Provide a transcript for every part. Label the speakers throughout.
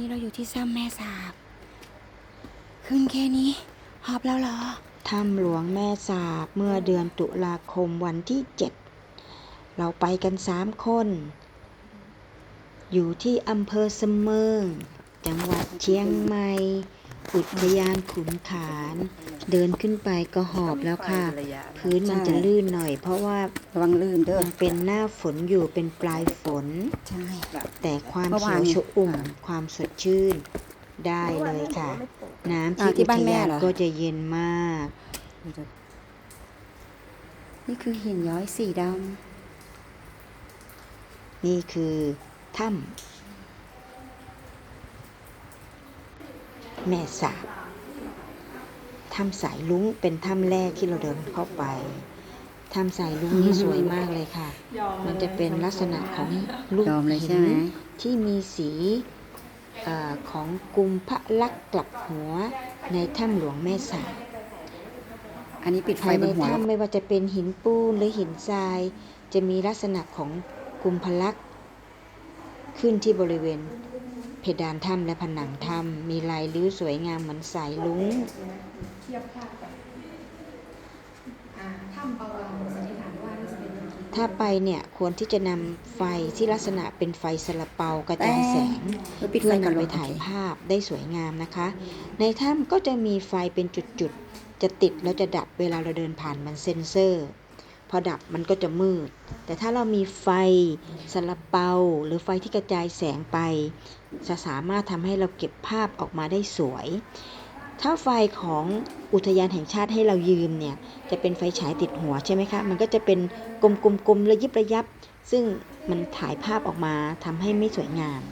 Speaker 1: นี้เราอยู่ที่ซ้ำแม่สาบ ขึ้นแค่นี้ หอบแล้วเหรอ
Speaker 2: ถ้ำหลวงแม่สาบเมื่อเดือนตุลาคมวันที่เจ็ด เราไปกันสามคน อยู่ที่อำเภอเสมิงจังหวัดเชียงใหม่ อุทยานขุนขาน เดินขึ้นไปก็หอบแล้วค่ะ พื้นมันจะลื่นหน่อย เพราะว่า
Speaker 1: ระวังลื่นเด้อ
Speaker 2: ยังเป็นหน้าฝนอยู่เป็นปลายฝน
Speaker 1: ใช่
Speaker 2: แต่ความ
Speaker 1: เมื่อ
Speaker 2: เขี
Speaker 1: วายน
Speaker 2: วชอุ่มความสดชื่น ได้เลยค่ะ น้ำ
Speaker 1: อ่า
Speaker 2: ที่
Speaker 1: ที่
Speaker 2: อุ
Speaker 1: บ้าน
Speaker 2: ท
Speaker 1: แม่
Speaker 2: ยาน
Speaker 1: เหรอ
Speaker 2: ก็จะเย็นมาก
Speaker 1: นี่คือหินย้อยสีด
Speaker 2: นี่คือถ้ำ แม่สาบถ้ำสายลุงเป็นถ้ำแรกที่เราเดินเข้าไปถ้ำสายลุงนี่สวยมากเลยค่ะ มันจะเป็นลักษณะของลูกำ
Speaker 1: ยอมเลย
Speaker 2: หิ
Speaker 1: ใช่ไหม
Speaker 2: นที่มีสีเออของกุมพระลักษณ์กลับหัวในถ้ำหลวงแม่สาบ
Speaker 1: อันนี้ปิดไฟ
Speaker 2: ภาย
Speaker 1: บ
Speaker 2: ใน
Speaker 1: นหัว
Speaker 2: ถ้ำไม่ว่าจะเป็นหินปูนหรือหินทราย จะมีลักษณะของกุมพลักษณ์ขึ้นที่บริเวณ เพดานถ้ำและผนังถ้ำมีลายริ้วสวยงามเหมือนสายลุงถ้าไปเนี่ยควรที่จะนำไฟที่ลักษณะเป็นไฟสลับเปากระจายแสง
Speaker 1: เออปิดไฟ
Speaker 2: เพื่อ
Speaker 1: ก่อน
Speaker 2: นำไป
Speaker 1: ลูก
Speaker 2: ถ่าย
Speaker 1: โอเค
Speaker 2: ภาพได้สวยงามนะคะ ในถ้ำก็จะมีไฟเป็นจุดๆ จะติดแล้วจะดับเวลาเราเดินผ่านมันเซ็นเซอร์ พอดับมันก็จะมืด แต่ถ้าเรามีไฟสลับเปาหรือไฟที่กระจายแสงไป จะสามารถทำให้เราเก็บภาพออกมาได้สวย ถ้าไฟของอุทยานแห่งชาติให้เรายืมเนี่ย จะเป็นไฟฉายติดหัวใช่ไหมคะ มันก็จะเป็นกลมๆๆระยิบระยับ ซึ่งมันถ่ายภาพออกมาทำให้ไม่สวยงาม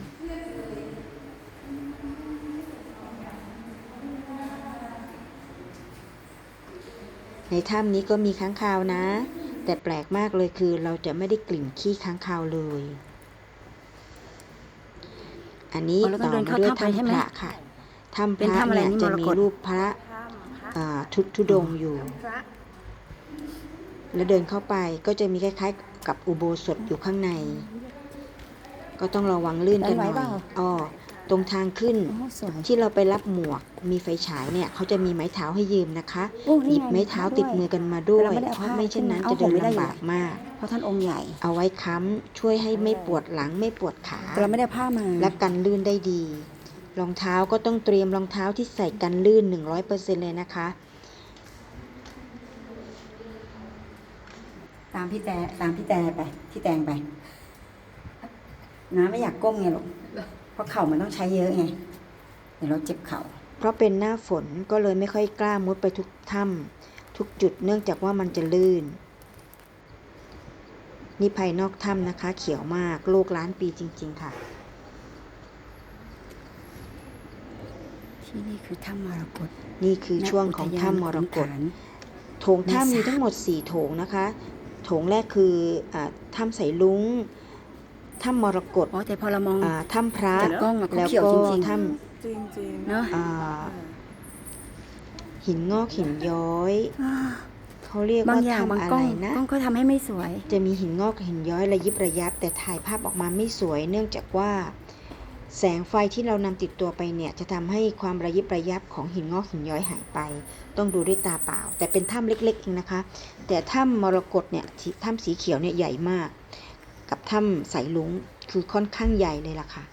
Speaker 2: ในถ้ำนี้ก็มีค้างคาวนะ แต่แปลกมากเลยคือเราจะไม่ได้กลิ่นขี้ค้างคาวเลย อันนี้
Speaker 1: อ๋อแล้วต้
Speaker 2: ต่
Speaker 1: อ
Speaker 2: อง
Speaker 1: เดิน
Speaker 2: มา
Speaker 1: เข้า
Speaker 2: ด้วย
Speaker 1: ถ้ำไปใช่
Speaker 2: ถ้ำ
Speaker 1: ไหม
Speaker 2: พระค่ะถ้ำพ
Speaker 1: เป็น
Speaker 2: ระ
Speaker 1: ถ้ำอะไร
Speaker 2: เนี่ย
Speaker 1: นี่
Speaker 2: จะ
Speaker 1: มร
Speaker 2: มี
Speaker 1: กต
Speaker 2: รูปพระอ่าทุทุดงค์อยู่ แล้วเดินเข้าไปก็จะมีคล้ายๆ กับอุโบสถอยู่ข้างใน ก็ต้องระวังลื่นกันหน่อย
Speaker 1: ได้ไหวเปล่า
Speaker 2: อ๋อ ตรงทางขึ้น
Speaker 1: โอ้สวย
Speaker 2: ที่เราไปรับหมวกมีไฟฉายเนี่ยเขาจะมีไม้เท้าให้ยืมนะคะ
Speaker 1: โอ้
Speaker 2: ห
Speaker 1: นี่
Speaker 2: ยิบ
Speaker 1: ไง
Speaker 2: ไม้เท้า
Speaker 1: ด้วย
Speaker 2: ติดมือกันมาด้วย
Speaker 1: แต่เราไม่ได้เอา
Speaker 2: เพราะ
Speaker 1: ผ้า
Speaker 2: ไม่เช่นนั้น
Speaker 1: ขึ้นมา
Speaker 2: จะเดิน
Speaker 1: เอาผมไม่ได้
Speaker 2: ลำบาก
Speaker 1: อยู่
Speaker 2: มาก
Speaker 1: เพราะท่านองค์ใหญ่
Speaker 2: เอาไว้ค้ำช่วยให้ไม่ปวดหลังไม่ปวดขา
Speaker 1: แต่เราไม่ได้ผ้ามา
Speaker 2: และกันลื่นได้ดี รองเท้าก็ต้องเตรียมรองเท้าที่ใส่กันลื่น 100%เลยนะคะ
Speaker 1: ตามพี่แต่ตามพี่แต่ไปพี่แตงไปน้าไม่อยากก้มไงลูกเพ ราะเข่ามันต้องใช้เยอะไงเดี๋ยวเราเจ็บเข่า
Speaker 2: เพราะเป็นหน้าฝนก็เลยไม่ค่อยกล้ามุดไปทุกถ้ำทุกจุดเนื่องจากว่ามันจะลื่น นี่ภายนอกถ้ำนะคะ เขียวมากโลกล้านปีจริง ๆ ค่ะ
Speaker 1: ที่นี่คือถ้ำมรกต
Speaker 2: นี่คือช่วงของถ้ำมรกตโถงถ้ำมีทั้งหมด4โถงนะคะ โถงแรกคืออาถ้ำใสลุง ถ้ำมรกต
Speaker 1: อ๋อแต่พอเรามอง
Speaker 2: อ่าถ้ำพระ
Speaker 1: จากกล้องอะเขา
Speaker 2: แล้ว
Speaker 1: เขียว
Speaker 2: ก็
Speaker 1: จริงๆ
Speaker 2: ถ้
Speaker 3: จริงจริง
Speaker 1: เนอะำ
Speaker 2: อ่าหินงอกหินย้อย
Speaker 1: อ่า
Speaker 2: เขาเรียก
Speaker 1: บาง
Speaker 2: ว่า
Speaker 1: อย่างบาง
Speaker 2: ถ้ำอะ
Speaker 1: กล้
Speaker 2: ไร
Speaker 1: อง
Speaker 2: นะ
Speaker 1: กล้องก็ทำให้ไม่สวย
Speaker 2: จะมีหินงอกหินย้อยระยิบระยับ แต่ถ่ายภาพออกมาไม่สวย เนื่องจากว่า แสงไฟที่เรานำติดตัวไปเนี่ยจะทำให้ความระยิบระยับของหินงอกหินย้อยหายไป ต้องดูด้วยตาเปล่า แต่เป็นถ้ำเล็กๆเองนะคะ แต่ถ้ำมรกตเนี่ยที่ถ้ำสีเขียวเนี่ยใหญ่มาก กับถ้ำสายลุงคือค่อนข้างใหญ่เลยล่ะค่ะ